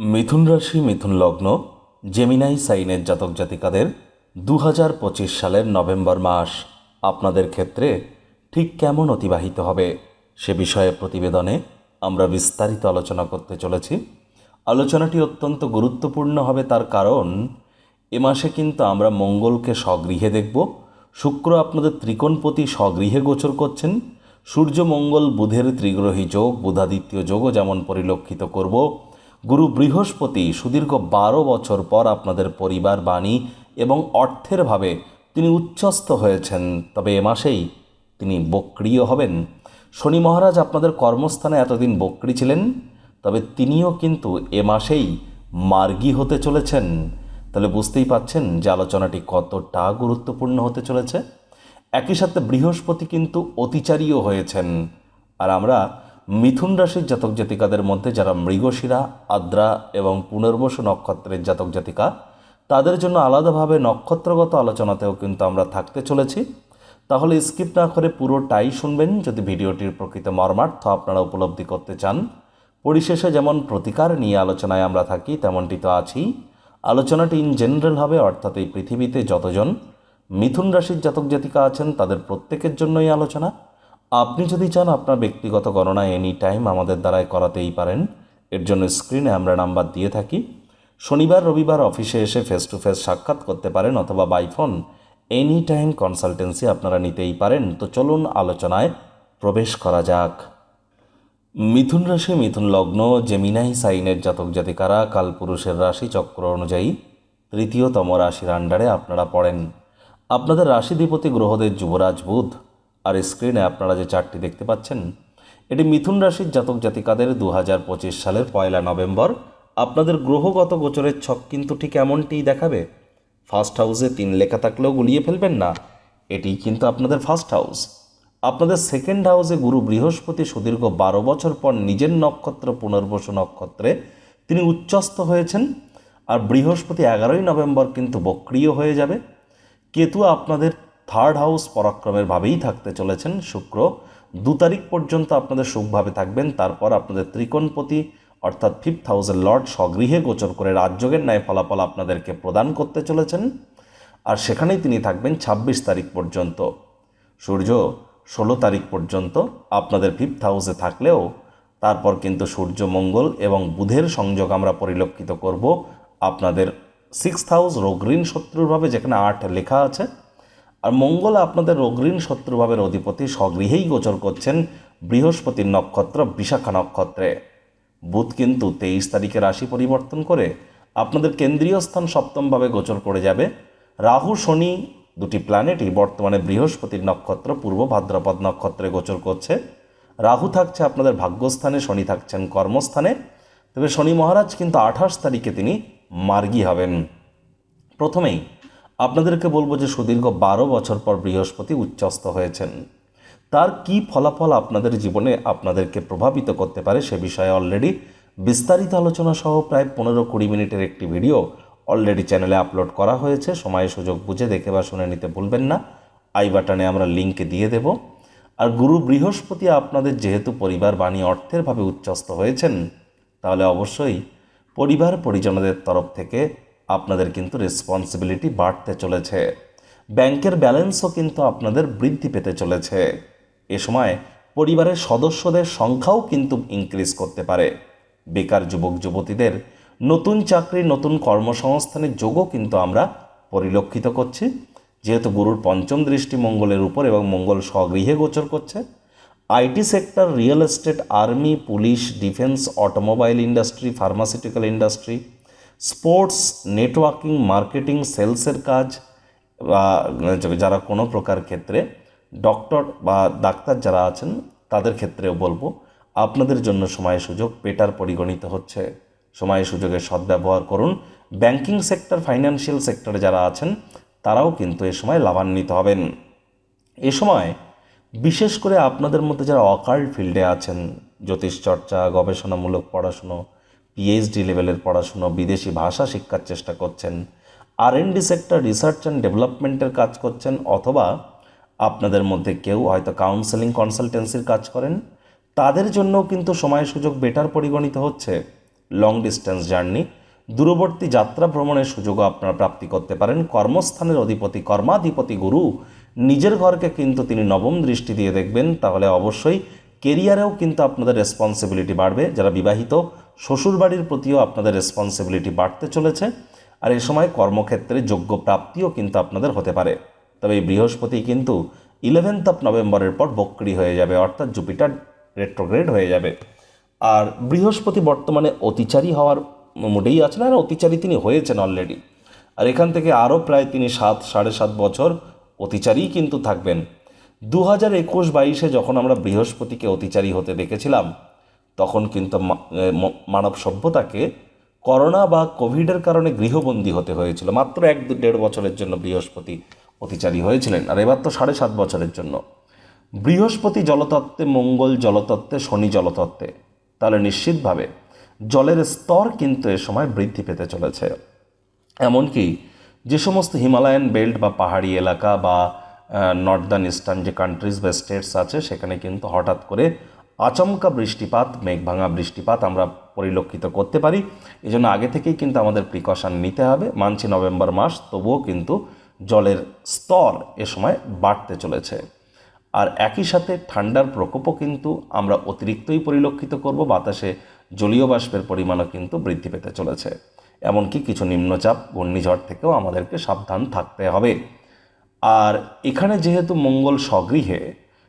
মিথুন রাশি, মিথুন লগ্ন জেমিনাই সাইনের জাতক জাতিকাদের দু হাজার পঁচিশ সালের নভেম্বর মাস আপনাদের ক্ষেত্রে ঠিক কেমন অতিবাহিত হবে সে বিষয়ে প্রতিবেদনে আমরা বিস্তারিত আলোচনা করতে চলেছি। আলোচনাটি অত্যন্ত গুরুত্বপূর্ণ হবে তার কারণ, এ মাসে কিন্তু আমরা মঙ্গলকে স্বগৃহে দেখব, শুক্র আপনাদের ত্রিকোণপতি স্বগৃহে গোচর করছেন, সূর্য মঙ্গল বুধের ত্রিগ্রহী যোগ, বুধাদিত্য যোগও যেমন পরিলক্ষিত করব গুরু বৃহস্পতি সুদীর্ঘ বারো বছর পর আপনাদের পরিবার বাণী এবং অর্থের ভাবে তিনি উচ্চস্থ হয়েছেন। তবে এ মাসেই তিনি বক্রিয় হবেন। শনি মহারাজ আপনাদের কর্মস্থানে এতদিন বক্রি ছিলেন, তবে তিনিও কিন্তু এ মাসেই মার্গী হতে চলেছেন। তাহলে বুঝতেই পাচ্ছেন যে আলোচনাটি কতটা গুরুত্বপূর্ণ হতে চলেছে। একই সাথে বৃহস্পতি কিন্তু অতিচারীও হয়েছেন। আর আমরা মিথুন রাশির জাতক জাতিকাদের মধ্যে যারা মৃগশিরা, আদ্রা এবং পুনর্বসু নক্ষত্রের জাতক জাতিকা, তাদের জন্য আলাদাভাবে নক্ষত্রগত আলোচনাতেও কিন্তু আমরা থাকতে চলেছি। তাহলে স্কিপ না করে পুরোটাই শুনবেন। যদি ভিডিওটির প্রকৃত মর্মার্থ আপনারা উপলব্ধি করতে চান, পরিশেষে যেমন প্রতিকার নিয়ে আলোচনায় আমরা থাকি, তেমনটি তো আছেই। আলোচনাটি ইন জেনারেল হবে, অর্থাৎ এই পৃথিবীতে যতজন মিথুন রাশির জাতক জাতিকা আছেন, তাদের প্রত্যেকের জন্যই আলোচনা। আপনি যদি চান আপনার ব্যক্তিগত গণনা এনি টাইম আমাদের দ্বারাই করাতেই পারেন, এর জন্য স্ক্রিনে আমরা নাম্বার দিয়ে থাকি। শনিবার, রবিবার অফিসে এসে ফেস টু ফেস সাক্ষাৎ করতে পারেন অথবা by phone any time consultancy আপনারা নিতেই পারেন। তো চলুন আলোচনায় প্রবেশ করা যাক। মিথুন রাশি, মিথুন লগ্ন জেমিনাই সাইনের জাতক জাতিকারা কালপুরুষের রাশি চক্র অনুযায়ী তৃতীয়তম রাশির আন্ডারে আপনারা পড়েন। আপনাদের রাশিধিপতি গ্রহদের যুবরাজ বুধ। আর স্ক্রিনে আপনারা যে চারটি দেখতে পাচ্ছেন, এটি মিথুন রাশির জাতক জাতিকাদের দু হাজার পঁচিশ সালের পয়লা নভেম্বর। আপনাদের গ্রহগত গোচরের ছক কিন্তু ঠিক এমনটিই দেখাবে। ফার্স্ট হাউসে তিন লেখা থাকলেও গুলিয়ে ফেলবেন না এটি কিন্তু আপনাদের ফার্স্ট হাউস আপনাদের সেকেন্ড হাউসে গুরু বৃহস্পতি সুদীর্ঘ বারো বছর পর নিজের নক্ষত্র পুনর্বসু নক্ষত্রে তিনি উচ্চস্ত হয়েছেন, আর বৃহস্পতি এগারোই নভেম্বর কিন্তু বক্রিয় হয়ে যাবে। কেতু আপনাদের থার্ড হাউস পরাক্রমের ভাবেই থাকতে চলেছেন শুক্র। দু তারিখ পর্যন্ত আপনাদের সুখভাবে থাকবেন, তারপর আপনাদের ত্রিকোণপতি অর্থাৎ ফিফথ হাউসের লর্ড স্বগৃহে গোচর করে রাজযোগের ন্যায় ফলাফল আপনাদেরকে প্রদান করতে চলেছেন। আর সেখানেই তিনি থাকবেন ছাব্বিশ তারিখ পর্যন্ত। সূর্য, ষোলো তারিখ পর্যন্ত আপনাদের ফিফথ হাউসে থাকলেও তারপর কিন্তু সূর্য, মঙ্গল এবং বুধের সংযোগ আমরা পরিলক্ষিত করব আপনাদের সিক্সথ হাউস রোগঋণ শত্রুরভাবে যেখানে আট লেখা আছে। আর মঙ্গল আপনাদের রোগঋণ শত্রুভাবের অধিপতি স্বগৃহেই গোচর করছেন বৃহস্পতির নক্ষত্র বিশাখা নক্ষত্রে। বুধ কিন্তু তেইশ তারিখে রাশি পরিবর্তন করে আপনাদের কেন্দ্রীয় স্থান সপ্তমভাবে গোচর করে যাবে। রাহু, শনি দুটি প্ল্যানেটই বর্তমানে বৃহস্পতির নক্ষত্র, পূর্ব ভাদ্রপদ নক্ষত্রে গোচর করছে। রাহু থাকছে আপনাদের ভাগ্যস্থানে, শনি থাকছেন কর্মস্থানে। তবে শনি মহারাজ কিন্তু আঠাশ তারিখে তিনি মার্গী হবেন। প্রথমেই আপনাদেরকে বলব যে সুদীর্ঘ বারো বছর পর বৃহস্পতি উচ্চস্ত হয়েছেন। তার কি ফলাফল আপনাদের জীবনে আপনাদেরকে প্রভাবিত করতে পারে সে বিষয়ে অলরেডি বিস্তারিত আলোচনা সহ প্রায় পনেরো কুড়ি মিনিটের একটি ভিডিও অলরেডি চ্যানেলে আপলোড করা হয়েছে। সময়, সুযোগ বুঝে দেখে বা শুনে নিতে ভুলবেন না। আই বাটনে আমরা লিঙ্ক দিয়ে দেব। আর গুরু বৃহস্পতি আপনাদের যেহেতু পরিবার, বাণী অর্থের ভাবে উচ্চস্ত হয়েছেন, তাহলে অবশ্যই পরিবার পরিজনদের তরফ থেকে আপনাদের কিন্তু রেসপন্সিবিলিটি বাড়তে চলেছে। ব্যাংকের ব্যালেন্সও কিন্তু আপনাদের বৃদ্ধি পেতে চলেছে। এ সময় পরিবারের সদস্যদের সংখ্যাও কিন্তু ইনক্রিজ করতে পারে। বেকার যুবক, যুবতীদের নতুন চাকরি, নতুন কর্মসংস্থানের যোগও কিন্তু আমরা পরিলক্ষিত করছি। যেহেতু গুরুর পঞ্চম দৃষ্টি মঙ্গলের উপর এবং মঙ্গল স্বগৃহে গোচর করছে, IT sector, real estate, army, police, defence, automobile industry, pharmaceutical industry sports, networking, marketing, সেলসের কাজ, বা, যারা কোনো প্রকার ক্ষেত্রে ডক্টর বা ডাক্তার যারা আছেন, তাদের ক্ষেত্রেও বলব, আপনাদের জন্য সময় সুযোগ বেটার পরিগণিত হচ্ছে। সময় সুযোগের সদ্ব্যবহার করুন। ব্যাংকিং সেক্টর, ফাইন্যান্সিয়াল সেক্টরে যারা আছেন, তারাও কিন্তু এ সময় লাভান্বিত হবেন। এ সময় বিশেষ করে আপনাদের মধ্যে যারা অকাল্ট ফিল্ডে আছেন, জ্যোতিষচর্চা, গবেষণামূলক পড়াশুনো পিএইচডি লেভেলের পড়াশুনো বিদেশি ভাষা শিক্ষার চেষ্টা করছেন। R D sector research and ডেভেলপমেন্টের কাজ করছেন অথবা আপনাদের মধ্যে কেউ হয়তো কাউন্সেলিং কনসালটেন্সির কাজ করেন। তাদের জন্যও কিন্তু সময় সুযোগ বেটার পরিগণিত হচ্ছে। লং ডিস্টেন্স জার্নি দূরবর্তী যাত্রা ভ্রমণের সুযোগও আপনারা প্রাপ্তি করতে পারেন। কর্মস্থানের অধিপতি, কর্মাধিপতি গুরু নিজের ঘরকে কিন্তু তিনি নবম দৃষ্টি দিয়ে দেখবেন। তাহলে অবশ্যই কেরিয়ারেও কিন্তু আপনাদের রেসপন্সিবিলিটি বাড়বে। যারা বিবাহিত শ্বশুরবাড়ির প্রতিও আপনাদের রেসপন্সিবিলিটি বাড়তে চলেছে। আর এই সময় কর্মক্ষেত্রে যোগ্য প্রাপ্তিও কিন্তু আপনাদের হতে পারে। তবে এই বৃহস্পতি কিন্তু ইলেভেন্থ অফ নভেম্বরের পর বক্রি হয়ে যাবে, অর্থাৎ জুপিটার রেট্রোগ্রেড হয়ে যাবে। আর বৃহস্পতি বর্তমানে অতিচারী হওয়ার মোটেই আছেন আর অতিচারী তিনি হয়েছেন অলরেডি আর এখান থেকে আরও প্রায় তিনি সাত, সাড়ে সাত বছর অতিচারী কিন্তু থাকবেন। দু হাজার একুশ বাইশে যখন আমরা বৃহস্পতিকে অতিচারী হতে দেখেছিলাম তখন কিন্তু মানব সভ্যতাকে করোনা বা কোভিডের কারণে গৃহবন্দী হতে হয়েছিল। মাত্র এক দেড় বছরের জন্য বৃহস্পতি অতিচারী হয়েছিলেন, আর এবার তো সাড়ে সাত বছরের জন্য। বৃহস্পতি জলতত্ত্বে, মঙ্গল জলতত্ত্বে, শনি জলতত্ত্বে। তাহলে নিশ্চিতভাবে জলের স্তর কিন্তু এ সময় বৃদ্ধি পেতে চলেছে। এমনকি যে সমস্ত হিমালয়ান বেল্ট বা পাহাড়ি এলাকা বা নর্দার্ন ইস্টার্ন যে কান্ট্রিজ বা স্টেটস আছে, সেখানে কিন্তু হঠাৎ করে আচমকা বৃষ্টিপাত, মেঘভাঙা বৃষ্টিপাত আমরা পরিলক্ষিত করতে পারি। এই জন্য আগে থেকেই কিন্তু আমাদের প্রিকশন নিতে হবে। মানছি নভেম্বর মাস, তবুও কিন্তু জলের স্তর এ সময় বাড়তে চলেছে। আর একই সাথে ঠান্ডার প্রকোপও কিন্তু আমরা অতিরিক্তই পরিলক্ষিত করব। বাতাসে জলীয় বাষ্পের পরিমাণও কিন্তু বৃদ্ধি পেতে চলেছে। এমনকি কিছু নিম্নচাপ, ঘূর্ণিঝড় থেকেও আমাদেরকে সাবধান থাকতে হবে। আর এখানে যেহেতু মঙ্গল স্বগৃহে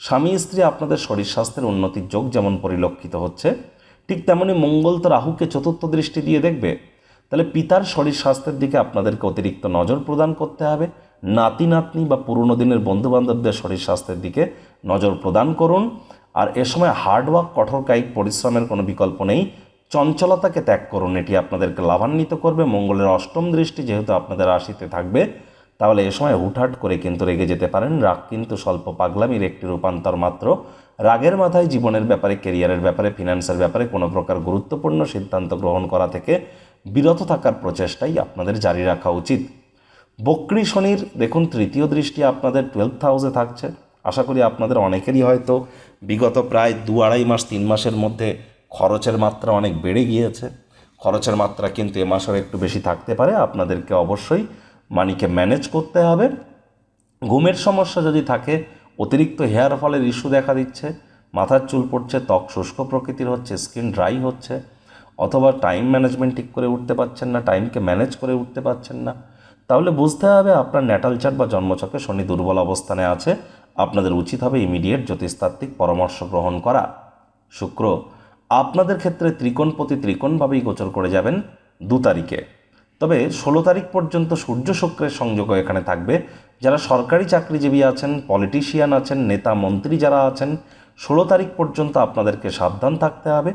স্বামী স্ত্রী আপনাদের শরীর স্বাস্থ্যের উন্নতির যোগ যেমন পরিলক্ষিত হচ্ছে, ঠিক তেমনি মঙ্গল তো রাহুকে চতুর্থ দৃষ্টি দিয়ে দেখবে। তাহলে পিতার শরীর স্বাস্থ্যের দিকে আপনাদেরকে অতিরিক্ত নজর প্রদান করতে হবে। নাতি, নাতনি বা পুরনো দিনের বন্ধুবান্ধবদের শরীর স্বাস্থ্যের দিকে নজর প্রদান করুন। আর এ সময় হার্ডওয়ার্ক কঠোর কায়িক পরিশ্রমের কোনো বিকল্প নেই। চঞ্চলতাকে ত্যাগ করুন, এটি আপনাদেরকে লাভান্বিত করবে। মঙ্গলের অষ্টম দৃষ্টি যেহেতু আপনাদের রাশিতে থাকবে তাহলে এ সময় হুটহাট করে কিন্তু রেগে যেতে পারেন। রাগ কিন্তু স্বল্প পাগলামির একটি রূপান্তর মাত্র। রাগের মাথায় জীবনের ব্যাপারে কেরিয়ারের ব্যাপারে, ফিনান্সের ব্যাপারে কোনো প্রকার গুরুত্বপূর্ণ সিদ্ধান্ত গ্রহণ করা থেকে বিরত থাকার প্রচেষ্টাই আপনাদের জারি রাখা উচিত। বক্রি শনির, দেখুন, তৃতীয় দৃষ্টি আপনাদের টুয়েলভ হাউসে থাকছে। আশা করি আপনাদের অনেকেরই হয়তো বিগত প্রায় দু আড়াই মাস, তিন মাসের মধ্যে খরচের মাত্রা অনেক বেড়ে গিয়েছে। খরচের মাত্রা কিন্তু এ মাসেও একটু বেশি থাকতে পারে। আপনাদেরকে অবশ্যই মানিকে ম্যানেজ করতে হবে। ঘুমের সমস্যা যদি থাকে, অতিরিক্ত হেয়ার ফলের ইস্যু দেখা দিচ্ছে, মাথার চুল পড়ছে, ত্বক শুষ্ক প্রকৃতির হচ্ছে, স্কিন ড্রাই হচ্ছে, অথবা টাইম ম্যানেজমেন্ট ঠিক করে উঠতে পারছেন না, টাইমকে ম্যানেজ করে উঠতে পারছেন না, তাহলে বুঝতে হবে আপনার ন্যাটাল চার্ট বা জন্মচকে শনি দুর্বল অবস্থানে আছে। আপনাদের উচিত হবে ইমিডিয়েট জ্যোতিষতাত্ত্বিক পরামর্শ গ্রহণ করা। শুক্র, আপনাদের ক্ষেত্রে ত্রিকোণপতি ত্রিকোণভাবেই গোচর করে যাবেন দু তারিখে। তবে ষোলো তারিখ পর্যন্ত সূর্য শুক্রের সংযোগও এখানে থাকবে। যারা সরকারি চাকরিজীবী আছেন, পলিটিশিয়ান আছেন, নেতা, মন্ত্রী যারা আছেন, ষোলো তারিখ পর্যন্ত আপনাদেরকে সাবধান থাকতে হবে।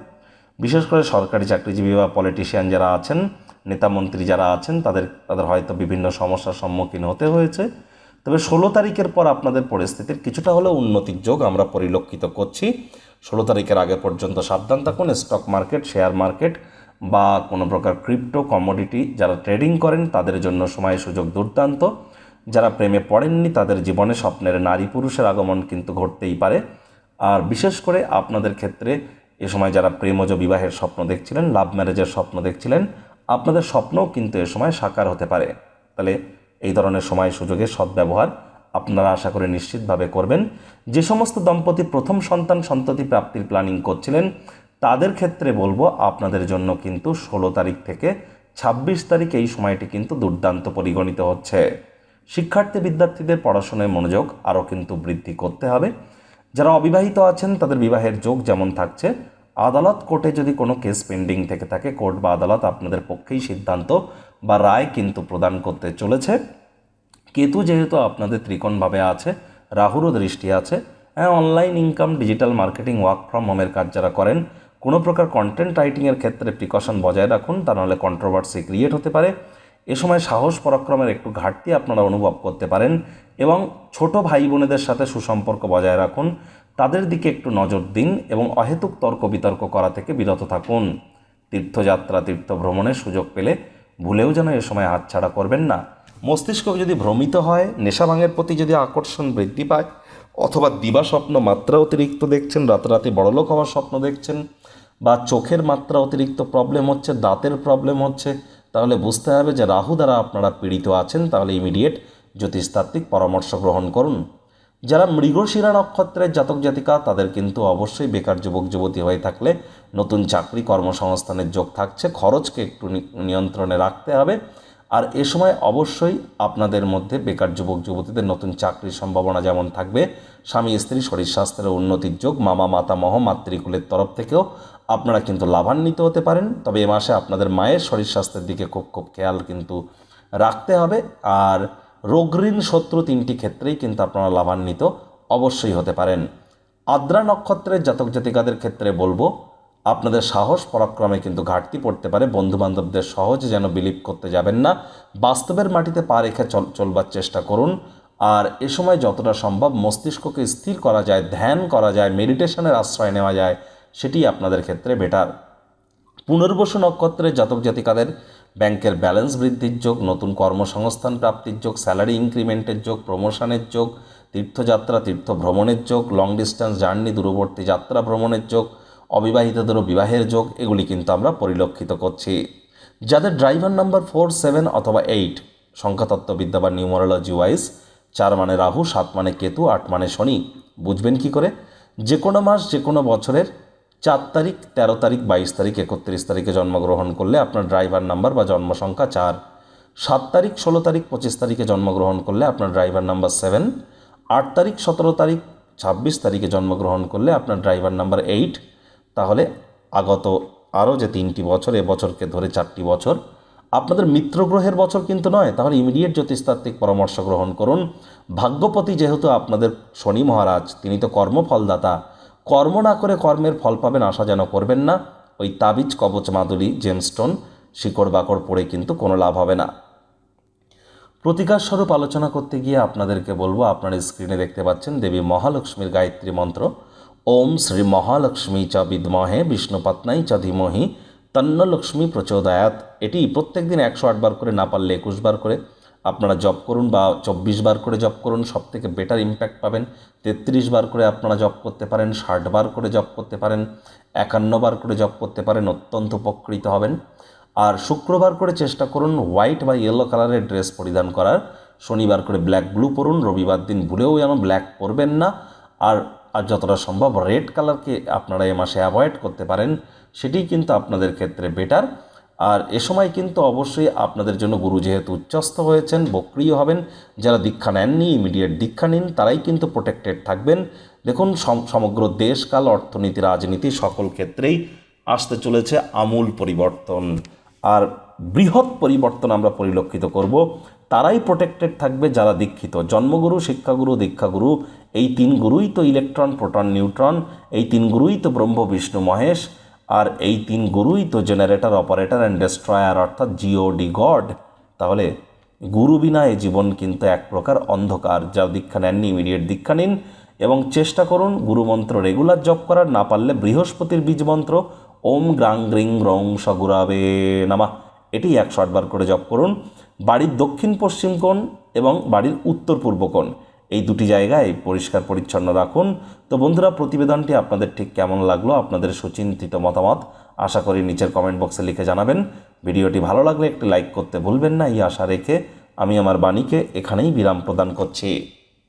বিশেষ করে সরকারি চাকরিজীবী বা পলিটিশিয়ান যারা আছেন, নেতা, মন্ত্রী যারা আছেন, তাদের তাদের হয়তো বিভিন্ন সমস্যার সম্মুখীন হতে হয়েছে। তবে ষোলো তারিখের পর আপনাদের পরিস্থিতির কিছুটা হলেও উন্নতির যোগ আমরা পরিলক্ষিত করছি। ষোলো তারিখের আগে পর্যন্ত সাবধান থাকুন। স্টক মার্কেট, শেয়ার মার্কেট বা কোনো প্রকার ক্রিপ্টো কমোডিটি যারা ট্রেডিং করেন, তাদের জন্য সময় সুযোগ দুর্দান্ত। যারা প্রেমে পড়েননি, তাদের জীবনে স্বপ্নের নারী পুরুষের আগমন কিন্তু ঘটতেই পারে। আর বিশেষ করে আপনাদের ক্ষেত্রে, এ সময় যারা প্রেমজ বিবাহের স্বপ্ন দেখছিলেন লাভ ম্যারেজের স্বপ্ন দেখছিলেন, আপনাদের স্বপ্নও কিন্তু এ সময় সাকার হতে পারে। তাহলে এই ধরনের সময় সুযোগের সদ্ব্যবহার আপনারা আশা করে নিশ্চিতভাবে করবেন। যে সমস্ত দম্পতি প্রথম সন্তান সন্ততি প্রাপ্তির প্ল্যানিং করছিলেন তাদের ক্ষেত্রে বলব আপনাদের জন্য কিন্তু ষোলো তারিখ থেকে ছাব্বিশ তারিখ এই সময়টি কিন্তু দুর্দান্ত পরিগণিত হচ্ছে। শিক্ষার্থী বিদ্যার্থীদের পড়াশোনায় মনোযোগ আরও কিন্তু বৃদ্ধি করতে হবে। যারা অবিবাহিত আছেন, তাদের বিবাহের যোগ যেমন থাকছে, আদালত কোর্টে যদি কোনো কেস পেন্ডিং থেকে থাকে, কোর্ট বা আদালত আপনাদের পক্ষেই সিদ্ধান্ত বা রায় কিন্তু প্রদান করতে চলেছে। কেতু যেহেতু আপনাদের ত্রিকোণভাবে আছে, রাহুরও দৃষ্টি আছে হ্যাঁ online income, digital marketing, work from হোমের কাজ যারা করেন কোনো প্রকার কন্টেন্ট রাইটিংয়ের ক্ষেত্রে প্রিকশন বজায় রাখুন, তা নাহলে কন্ট্রোভার্সি ক্রিয়েট হতে পারে। এ সময় সাহস পরাক্রমের একটু ঘাটতি আপনারা অনুভব করতে পারেন এবং ছোট ভাই বোনেদের সাথে সুসম্পর্ক বজায় রাখুন। তাদের দিকে একটু নজর দিন এবং অহেতুক তর্ক বিতর্ক করা থেকে বিরত থাকুন। তীর্থযাত্রা তীর্থ ভ্রমণের সুযোগ পেলে ভুলেও যেন এ সময় হাতছাড়া করবেন না। মস্তিষ্ক যদি ভ্রমিত হয় নেশাভাঙের প্রতি যদি আকর্ষণ বৃদ্ধি পায়, অথবা দিবা স্বপ্ন মাত্রা অতিরিক্ত দেখছেন, রাতারাতি বড়লোক হওয়ার স্বপ্ন দেখছেন বা চোখের মাত্রা অতিরিক্ত প্রবলেম হচ্ছে, দাঁতের প্রবলেম হচ্ছে, তাহলে বুঝতে হবে যে রাহু দ্বারা আপনারা পীড়িত আছেন, তাহলে ইমিডিয়েট জ্যোতিষতাত্ত্বিক পরামর্শ গ্রহণ করুন। যারা মৃগশিরা নক্ষত্রের জাতক জাতিকা, তাদের কিন্তু অবশ্যই বেকার যুবক, যুবতী হয়ে থাকলে নতুন চাকরি কর্মসংস্থানের যোগ থাকছে। খরচকে একটু নিয়ন্ত্রণে রাখতে হবে। আর এ সময় অবশ্যই আপনাদের মধ্যে বেকার যুবক, যুবতীদের নতুন চাকরির সম্ভাবনা যেমন থাকবে, স্বামী, স্ত্রী, শরীর স্বাস্থ্যের উন্নতির যোগ, মামা মাতামহ মাতৃকুলের তরফ থেকেও আপনারা কিন্তু লাভান্বিত হতে পারেন। তবে এ মাসে আপনাদের মায়ের শরীর স্বাস্থ্যের দিকে খুব খুব খেয়াল কিন্তু রাখতে হবে। আর রোগ ঋণ শত্রু তিনটি ক্ষেত্রেই কিন্তু আপনারা লাভান্বিত অবশ্যই হতে পারেন। আদ্রা নক্ষত্রের জাতক জাতিকাদের ক্ষেত্রে বলব আপনাদের সাহস পরাক্রমে কিন্তু ঘাটতি পড়তে পারে। বন্ধু বান্ধবদের সহজে যেন বিলিভ করতে যাবেন না। বাস্তবের মাটিতে পা রেখে চল, চলবার চেষ্টা করুন। আর এ সময় যতটা সম্ভব মস্তিষ্ককে স্থির করা যায়, ধ্যান করা যায়, মেডিটেশনের আশ্রয় নেওয়া যায়, সেটি আপনাদের ক্ষেত্রে বেটার। পুনর্বসু নক্ষত্রের জাতক জাতিকাদের ব্যাংকের ব্যালেন্স বৃদ্ধির যোগ, নতুন কর্মসংস্থান প্রাপ্তির যোগ, স্যালারি ইনক্রিমেন্টের যোগ, প্রমোশনের যোগ, তীর্থযাত্রা তীর্থ ভ্রমণের যোগ লং ডিস্টেন্স জার্নি দূরবর্তী যাত্রা ভ্রমণের যোগ অবিবাহিতদেরও বিবাহের যোগ, এগুলি কিন্তু আমরা পরিলক্ষিত করছি। যাদের ড্রাইভার নাম্বার ফোর, সেভেন অথবা এইট সংখ্যাতত্ত্ববিদ্যা বা নিউমারোলজি ওয়াইজ, চার মানে রাহু, সাত মানে কেতু, আট মানে শনি, বুঝবেন কি করে? যে কোনো মাস যে কোনো বছরের চার তারিখ, তেরো তারিখ, বাইশ তারিখ, একত্রিশ তারিখে জন্মগ্রহণ করলে আপনার ড্রাইভার নাম্বার বা জন্ম সংখ্যা চার। সাত তারিখ, ষোলো তারিখ, পঁচিশ তারিখে জন্মগ্রহণ করলে আপনার ড্রাইভার নাম্বার সেভেন। আট তারিখ, সতেরো তারিখ, ছাব্বিশ তারিখে জন্মগ্রহণ করলে আপনার ড্রাইভার নাম্বার এইট। তাহলে আগত আরও যে তিনটি বছর, এ বছরকে ধরে চারটি বছর, আপনাদের মিত্র গ্রহের বছর কিন্তু নয়। তাহলে ইমিডিয়েট জ্যোতিষতাত্ত্বিক পরামর্শ গ্রহণ করুন। ভাগ্যপতি যেহেতু আপনাদের শনি মহারাজ, তিনি তো কর্মফলদাতা। কর্ম না করে কর্মের ফল পাবেন আশা যেন করবেন না। ওই তাবিজ, কবচ, মাদুলি জেমস্টোন শিকড়, বাকড় পড়ে কিন্তু কোনো লাভ হবে না। প্রতিকার স্বরূপ আলোচনা করতে গিয়ে আপনাদেরকে বলব, আপনার স্ক্রিনে দেখতে পাচ্ছেন দেবী মহালক্ষ্মীর গায়ত্রী মন্ত্র। ওম শ্রী মহালক্ষ্মী চ বিদ্মহে বিষ্ণুপত্নাই চ ধীমহি তন্ন লক্ষ্মী প্রচোদয়াত এটি প্রত্যেক দিন একশো আটবার করে না পারলে একুশ বার করে। আপনারা জব করুন বা চব্বিশ বার করে জব করুন সব থেকে বেটার ইম্প্যাক্ট পাবেন। তেত্রিশ বার করে আপনারা জব করতে পারেন, ষাট বার করে জব করতে পারেন, একান্ন বার করে জব করতে পারেন, অত্যন্ত উপকৃত হবেন। আর শুক্রবার করে চেষ্টা করুন হোয়াইট বা ইয়েলো কালারের ড্রেস পরিধান করার। শনিবার করে ব্ল্যাক ব্লু পরুন, রবিবার দিন ভুলেও যেন ব্ল্যাক পরবেন না। আর আর যতটা সম্ভব রেড কালারকে আপনারা এ মাসে অ্যাভয়েড করতে পারেন সেটি কিন্তু আপনাদের ক্ষেত্রে বেটার আর এ সময় কিন্তু অবশ্যই আপনাদের জন্য গুরু যেহেতু উচ্চস্থ হয়েছেন, বক্রিয় হবেন, যারা দীক্ষা নেননি ইমিডিয়েট দীক্ষা নিন, তারাই কিন্তু প্রোটেক্টেড থাকবেন। দেখুন, সম- সমগ্র দেশকাল অর্থনীতি, রাজনীতি সকল ক্ষেত্রেই আসতে চলেছে আমূল পরিবর্তন। আর বৃহৎ পরিবর্তন আমরা পরিলক্ষিত করব। তারাই প্রোটেক্টেড থাকবে, যারা দীক্ষিত। জন্মগুরু, শিক্ষাগুরু, দীক্ষাগুরু, এই তিন গুরুই তো ইলেকট্রন প্রোটন নিউট্রন এই তিন গুরুই তো ব্রহ্ম, বিষ্ণু, মহেশ, আর এই তিন গুরুই তো জেনারেটর অপারেটর অ্যান্ড ডেস্ট্রয়ার অর্থাৎ জিওডি গড তাহলে গুরু বিনা এই জীবন কিন্তু এক প্রকার অন্ধকার, যা দীক্ষা নেননি ইমিডিয়েট দীক্ষা নিন এবং চেষ্টা করুন গুরুমন্ত্র রেগুলার জপ করার, না পারলে বৃহস্পতির বীজ মন্ত্র ওম গ্রাং গ্রিং রং সগুরাবে নামা। এটি একশো আটবার করে জপ করুন। বাড়ির দক্ষিণ পশ্চিম কোণ এবং বাড়ির উত্তর পূর্ব কোণ। এই দুটি জায়গায় পরিষ্কার পরিচ্ছন্ন রাখুন। তো বন্ধুরা, প্রতিবেদনটি আপনাদের ঠিক কেমন লাগল, আপনাদের সুচিন্তিত মতামত, আশা করি নিচের কমেন্ট বক্সে লিখে জানাবেন। ভিডিওটি ভালো লাগলে একটি লাইক করতে ভুলবেন না, এই আশা রেখে আমি আমার বাণীকে এখানেই বিরাম প্রদান করছি।